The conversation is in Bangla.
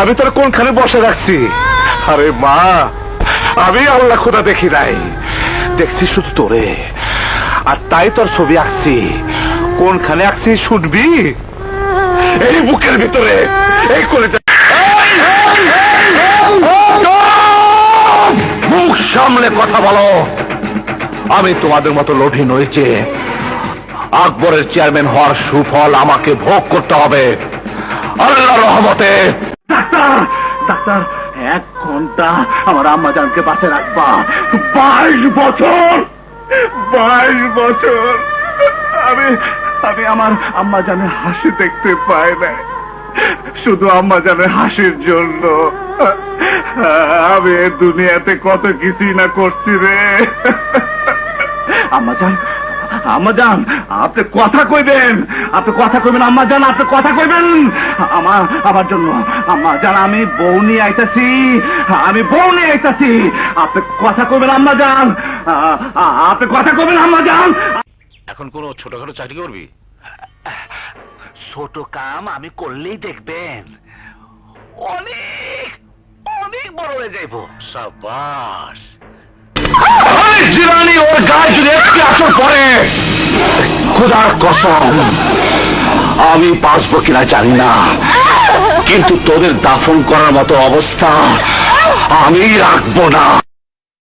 আমি তোর কোনখানে বসে রাখছি? আরে মা, আমি আল্লাহ খোদা দেখি নাই। দেখছি শুধু তোরে। আর তাই তোর ছবি আঁকছি। কোনখানে আঁকছি শুনবি? এই বুকের ভিতরে, এই কলেজে মুখ সামলে কথা বলো। আমি তোমাদের মতো লোভী নইছে আকবরের চেয়ারম্যান হওয়ার সুফল আমাকে ভোগ করতে হবে। আল্লাহ রহমতে ডাক্তার, এক ঘণ্টা আমার আম্মা জানকে বাঁচে রাখবা। বাইশ বছর বাইশ বছর আমি আমি আমার আম্মা জানে হাসি দেখতে পাই না শুধু আম্মা জানে হাসির জন্য। আমি দুনিয়াতে কত কিছুই না করছি রে। আম্মা জান আম্মা আপনি কথা কইবেন। আপনি কথা কইবেন আম্মা জান আপনি কথা কইবেন। আমার আমার জন্য আম্মা আমি বউ নিয়ে আইতাছি। আমি বউ নিয়ে আইতাছি। আপনি কথা কইবেন আম্মা আপনি কথা কইবেন আম্মা জান এখন কোন ছোটখাটো চাকরি করবি? ছোট কাম আমি করলেই দেখবেন। অনেক অনেক বড় হয়ে যাইব। সাবাস। জিরানি ওর গায়ে যদি একটি আচর পড়ে। খোদার কসম, আমি বাঁচবো কিনা জানি না। কিন্তু তোদের দাফন করার মতো অবস্থা আমি রাখব না।